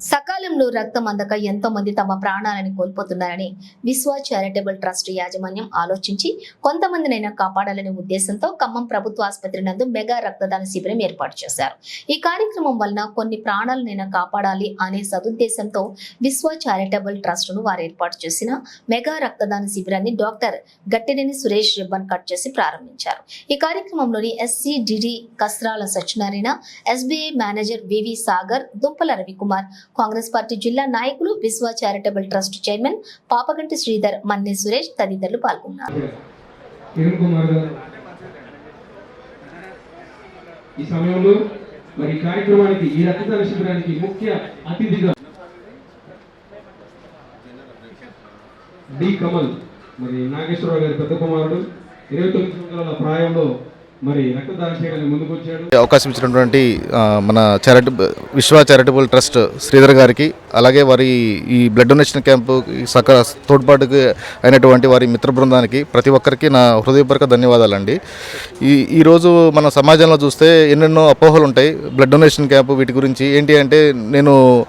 సకాలంలో రక్తం అందక ఎంతో మంది తమ ప్రాణాలను కోల్పోతున్నారని విశ్వ చారిటబుల్ ట్రస్ట్ యాజమాన్యం ఆలోచించి కొంతమందినైనా కాపాడాలనే ఉద్దేశంతో ఖమ్మం ప్రభుత్వ ఆసుపత్రి నందు మెగా రక్తదాన శిబిరం ఏర్పాటు చేశారు. ఈ కార్యక్రమం వలన కొన్ని ప్రాణాలనైనా కాపాడాలి అనే సదుద్దేశంతో విశ్వ చారిటబుల్ ట్రస్ట్ను వారు ఏర్పాటు చేసిన మెగా రక్తదాన శిబిరాన్ని doctor Gattineni Suresh ribbon cut చేసి ప్రారంభించారు. ఈ కార్యక్రమంలోని SC DD Kasrala Satyanarayana SBI manager VV Sagar Dumpala Ravikumar Congress party జిల్లా నాయకులు Vishwa charitable trust chairman Papaganti Sridhar Manne Suresh తదితరులు పాల్గొన్నారు. ఈ సమయంలో మరి కార్యక్రమానికి ఈ రక్తదాన శిబిరానికి ముఖ్య అతిథిగా డి. కమల్ మరి నాగేశ్వరరావు గారి పెద్ద కుమారుడు ఇరవై తొమ్మిది సంవత్సరాల ప్రాయంలో మరి అవకాశం ఇచ్చినటువంటి మన చారిటబుల్ విశ్వ చారిటబుల్ ట్రస్ట్ శ్రీధర్ గారికి అలాగే వారి ఈ బ్లడ్ డొనేషన్ క్యాంపు సక తోడ్పాటుకు అయినటువంటి వారి మిత్ర బృందానికి ప్రతి ఒక్కరికి నా హృదయపూర్వక ధన్యవాదాలండి. ఈ ఈరోజు మన సమాజంలో చూస్తే ఎన్నెన్నో అపోహలు ఉంటాయి బ్లడ్ డొనేషన్ క్యాంపు వీటి గురించి. ఏంటి అంటే నేను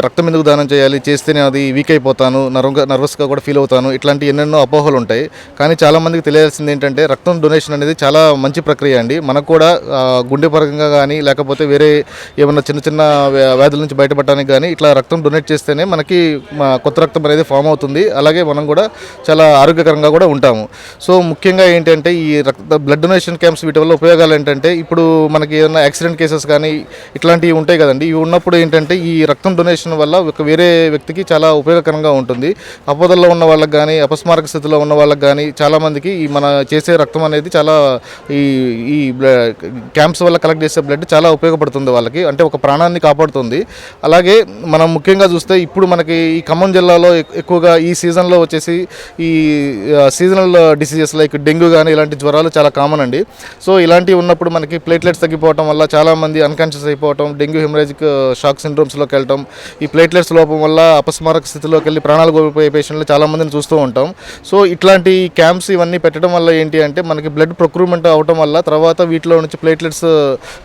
రక్తం ఎందుకు దానం చేయాలి చేస్తేనే అది వీక్ అయిపోతాను నర్వంగా నర్వస్గా కూడా ఫీల్ అవుతాను ఇట్లాంటి ఎన్నెన్నో అపోహలు ఉంటాయి. కానీ చాలామందికి తెలియాల్సింది ఏంటంటే రక్తం డొనేషన్ అనేది చాలా మంచి ప్రక్రియ అండి. మనకు కూడా గుండెపరంగా గుండె పరంగా కానీ లేకపోతే వేరే ఏమైనా చిన్న చిన్న వ్యా- వ్యాధుల నుంచి బయటపడటానికి కానీ ఇట్లా రక్తం రక్తం డొనేట్ చేస్తేనే మనకి మా కొత్త రక్తం అనేది ఫామ్ అవుతుంది. అలాగే మనం కూడా చాలా ఆరోగ్యకరంగా కూడా ఉంటాము. సో ముఖ్యంగా ఏంటంటే ఈ రక్త బ్లడ్ డొనేషన్ క్యాంప్స్ వీటి వల్ల ఉపయోగాలు ఏంటంటే ఇప్పుడు మనకి ఏదైనా యాక్సిడెంట్ కేసెస్ కానీ ఇట్లాంటివి ఉంటాయి కదండి. ఇవి ఉన్నప్పుడు ఏంటంటే ఈ రక్తం డొనేషన్ వల్ల ఒక వేరే వ్యక్తికి చాలా ఉపయోగకరంగా ఉంటుంది. అపోదల్లో ఉన్న వాళ్ళకి కానీ అపస్మారక స్థితిలో ఉన్న వాళ్ళకి కానీ చాలామందికి ఈ మన చేసే రక్తం అనేది చాలా ఈ ఈ క్యాంప్స్ వల్ల కలెక్ట్ చేసే బ్లడ్ చాలా ఉపయోగపడుతుంది వాళ్ళకి. అంటే ఒక ప్రాణాన్ని కాపాడుతుంది. అలాగే మనం ముఖ్యంగా చూస్తే ఇప్పుడు మనకి ఈ ఖమ్మం జిల్లాలో ఎక్కువగా ఈ సీజన్లో వచ్చేసి ఈ సీజనల్ డిసీజెస్ లైక్ డెంగ్యూ కానీ ఇలాంటి జ్వరాలు చాలా కామన్ అండి. సో ఇలాంటివి ఉన్నప్పుడు మనకి ప్లేట్లెట్స్ తగ్గిపోవడం వల్ల చాలామంది అన్కాన్షియస్ అయిపోవటం డెంగ్యూ హెమరేజిక్ షాక్ సిండ్రోమ్స్లోకి వెళ్ళటం ఈ ప్లేట్లెట్స్ లోపం వల్ల అపస్మారక స్థితిలోకి వెళ్ళి ప్రాణాలు కోల్పోయే పేషెంట్లు చాలామందిని చూస్తూ ఉంటాం. సో ఇట్లాంటి క్యాంప్స్ ఇవన్నీ పెట్టడం వల్ల ఏంటి అంటే మనకి బ్లడ్ ప్రొక్రూమెంట్ అవటం వల్ల తర్వాత వీటిలో నుంచి ప్లేట్లెట్స్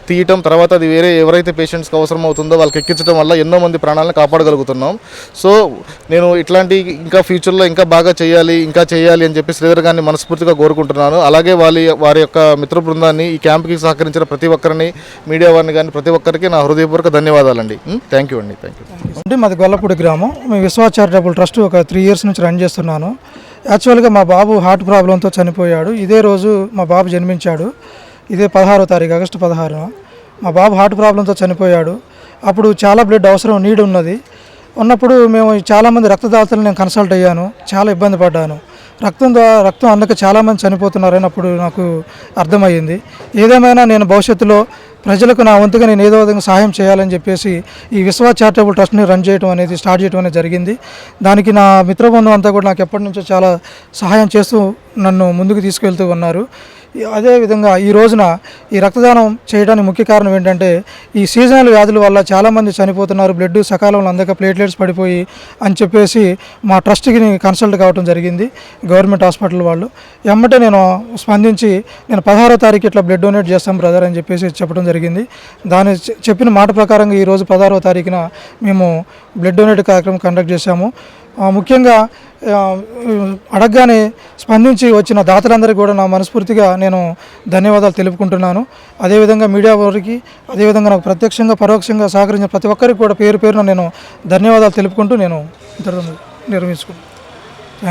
తీయటం తర్వాత అది వేరే ఎవరైతే పేషెంట్స్కి అవసరం అవుతుందో వాళ్ళకి ఎక్కించడం వల్ల ఎన్నో మంది ప్రాణాలను కాపాడగలుగుతున్నాం. సో నేను ఇట్లాంటి ఇంకా ఫ్యూచర్లో ఇంకా బాగా చేయాలి ఇంకా చేయాలి అని చెప్పి శ్రీధర్ గారిని మనస్ఫూర్తిగా కోరుకుంటున్నాను. అలాగే వాళ్ళ వారి యొక్క మిత్ర బృందాన్ని ఈ క్యాంప్కి సహకరించిన ప్రతి ఒక్కరిని మీడియా వారిని కానీ ప్రతి ఒక్కరికి నా హృదయపూర్వక ధన్యవాదాలండి. థ్యాంక్ యూ అండి థ్యాంక్ యూ అంటే మాది గొల్లపూడి గ్రామం. మేము విశ్వాస్ చారిటబుల్ ట్రస్ట్ ఒక త్రీ ఇయర్స్ నుంచి రన్ చేస్తున్నాను. యాక్చువల్గా మా బాబు హార్ట్ ప్రాబ్లంతో చనిపోయాడు. ఇదే రోజు మా బాబు జన్మించాడు. ఇదే పదహారో తారీఖు ఆగస్టు పదహారున. మా బాబు హార్ట్ ప్రాబ్లంతో చనిపోయాడు. అప్పుడు చాలా బ్లడ్ అవసరం నీడ్ ఉన్నది. ఉన్నప్పుడు మేము చాలామంది రక్తదాతలు నేను కన్సల్ట్ అయ్యాను. చాలా ఇబ్బంది పడ్డాను. రక్తం ద్వారా రక్తం అందక చాలామంది చనిపోతున్నారని అప్పుడు నాకు అర్థమయ్యింది. ఏదేమైనా నేను భవిష్యత్తులో ప్రజలకు నా వంతుగా నేను ఏదో విధంగా సహాయం చేయాలని చెప్పేసి ఈ విశ్వ చారిటబుల్ ట్రస్ట్ని రన్ చేయడం అనేది స్టార్ట్ చేయడం అనేది జరిగింది. దానికి నా మిత్రబృందం అంతా కూడా నాకు ఎప్పటి నుంచో చాలా సహాయం చేస్తూ నన్ను ముందుకు తీసుకెళ్తూ ఉన్నారు. అదేవిధంగా ఈ రోజున ఈ రక్తదానం చేయడానికి ముఖ్య కారణం ఏంటంటే ఈ సీజనల్ వ్యాధుల వల్ల చాలామంది చనిపోతున్నారు బ్లడ్ సకాలంలో అందక ప్లేట్లెట్స్ పడిపోయి అని చెప్పేసి మా ట్రస్ట్కి కన్సల్ట్ కావడం జరిగింది గవర్నమెంట్ హాస్పిటల్ వాళ్ళు. ఎమ్మటే నేను స్పందించి నేను పదహారో తారీఖు ఇట్లా బ్లడ్ డొనేట్ చేస్తాం బ్రదర్ అని చెప్పేసి చెప్పడం జరిగింది. దాని చెప్పిన మాట ప్రకారంగా ఈరోజు పదహారో తారీఖున మేము బ్లడ్ డొనేట్ కార్యక్రమం కండక్ట్ చేశాము. ముఖ్యంగా అడగగానే స్పందించి వచ్చిన దాతలందరికీ కూడా నా మనస్ఫూర్తిగా నేను ధన్యవాదాలు తెలుపుకుంటున్నాను. అదేవిధంగా మీడియా వారికి అదేవిధంగా నాకు ప్రత్యక్షంగా పరోక్షంగా సహకరించిన ప్రతి ఒక్కరికి కూడా పేరు పేరున నేను ధన్యవాదాలు తెలుపుకుంటూ నేను నిర్వహించుకుంటాను